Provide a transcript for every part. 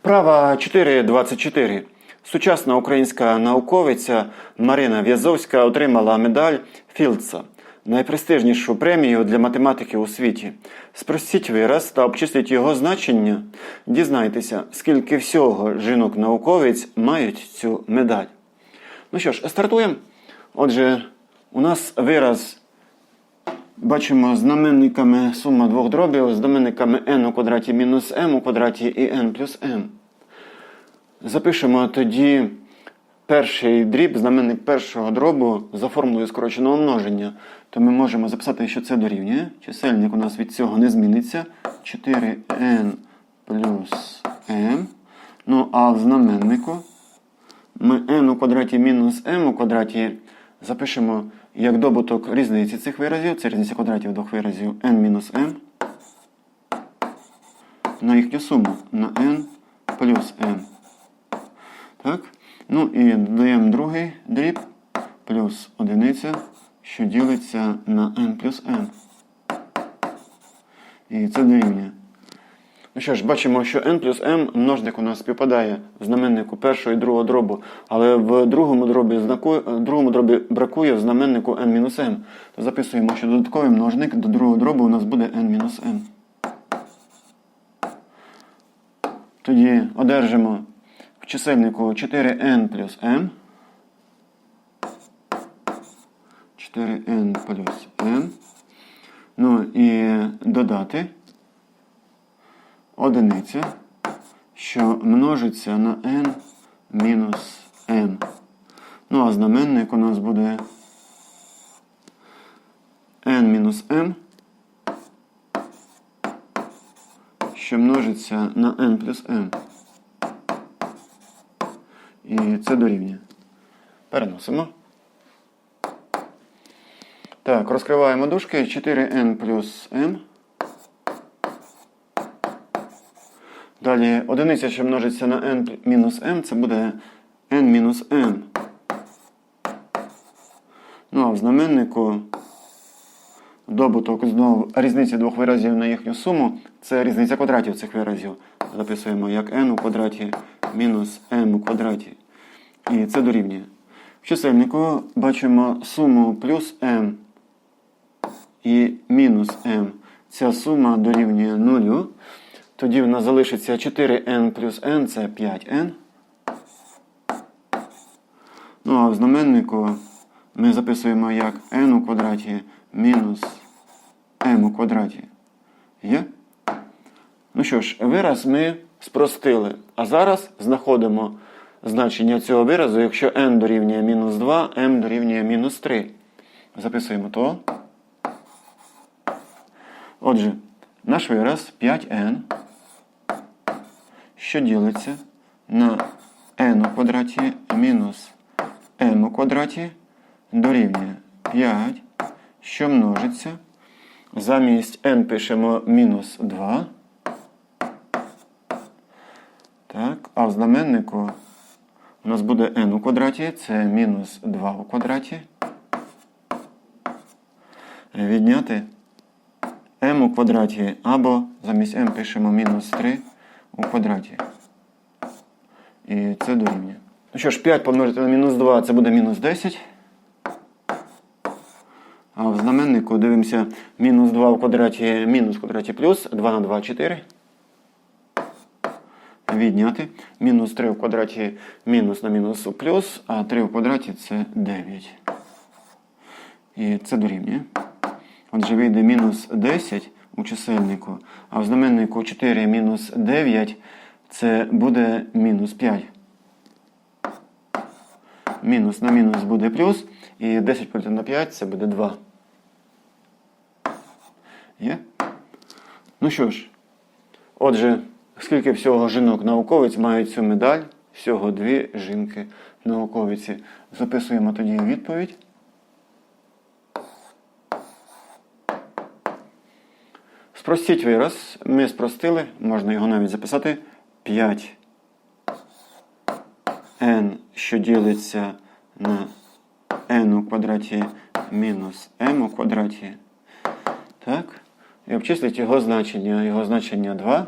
Вправа 4.24. Сучасна українська науковиця Марина В'язовська отримала медаль Філдса, найпрестижнішу премію для математики у світі. Спростіть вираз та обчисліть його значення. Дізнайтеся, скільки всього жінок-науковиць мають цю медаль. Ну що ж, стартуємо. Отже, у нас вираз Бачимо знаменниками сума двох дробів, знаменниками n у квадраті мінус m у квадраті і n плюс m. Запишемо тоді перший дріб, знаменник першого дробу за формулою скороченого множення. То ми можемо записати, що це дорівнює. Чисельник у нас від цього не зміниться. 4n плюс m. Ну, а в знаменнику ми n у квадраті мінус m у квадраті запишемо як добуток різниці цих виразів, це різниця квадратів двох виразів n мінус m на їхню суму на n плюс m. Так? Ну і додаємо другий дріб плюс одиниця, що ділиться на n плюс m. І це дорівнює. Ну що ж, бачимо, що n плюс m множник у нас співпадає в знаменнику першого і другого дробу, але в другому дробі, знаку, другому дробі бракує в знаменнику n мінус m. То записуємо, що додатковий множник до другого дробу у нас буде n мінус m. Тоді одержимо в чисельнику 4n плюс m. 4n плюс m. Ну і додати одиниця, що множиться на n мінус m. Ну, а знаменник у нас буде n мінус m, що множиться на n плюс m. І це дорівнює. Переносимо. Так, розкриваємо дужки 4n плюс m. Далі одиниця, що множиться на n мінус m, це буде n мінус m. Ну а в знаменнику добуток знову різниці двох виразів на їхню суму це різниця квадратів цих виразів. Записуємо як n у квадраті мінус m у квадраті. І це дорівнює. В чисельнику бачимо суму плюс m і мінус m. Ця сума дорівнює 0. Тоді в нас залишиться 4n плюс n це 5n. Ну а в знаменнику ми записуємо як n у квадраті мінус m у квадраті. Є? Ну що ж, вираз ми спростили. А зараз знаходимо значення цього виразу, якщо n дорівнює мінус 2, m дорівнює мінус 3. Записуємо то. Отже, наш вираз 5n що ділиться на n у квадраті мінус m у квадраті дорівнює 5, що множиться. Замість n пишемо мінус 2. Так, а в знаменнику у нас буде n у квадраті, це мінус 2 у квадраті. Відняти m у квадраті або замість m пишемо мінус 3 у квадраті. І це дорівнює. Ну що ж, 5 помножити на мінус 2 це буде мінус 10. А в знаменнику дивимося мінус 2 в квадраті, мінус в квадраті плюс 2 на 2 4. Відняти. Мінус 3 в квадраті мінус на мінус плюс, а 3 в квадраті це 9. І це дорівнює. Отже, вийде мінус 10 у чисельнику, а в знаменнику 4 мінус 9 це буде мінус 5. Мінус на мінус буде плюс, і 10 поділити на 5 це буде 2. Є? Ну що ж, отже, скільки всього жінок-науковиць мають цю медаль? Всього дві жінки-науковиці. Записуємо тоді відповідь. Спростіть вираз. Ми спростили, можна його навіть записати 5 n, що ділиться на n у квадраті мінус m у квадраті. Так. І обчисліть його значення. Його значення 2.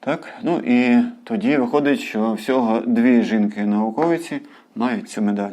Так, ну і тоді виходить, що всього дві жінки-науковиці мають цю медаль.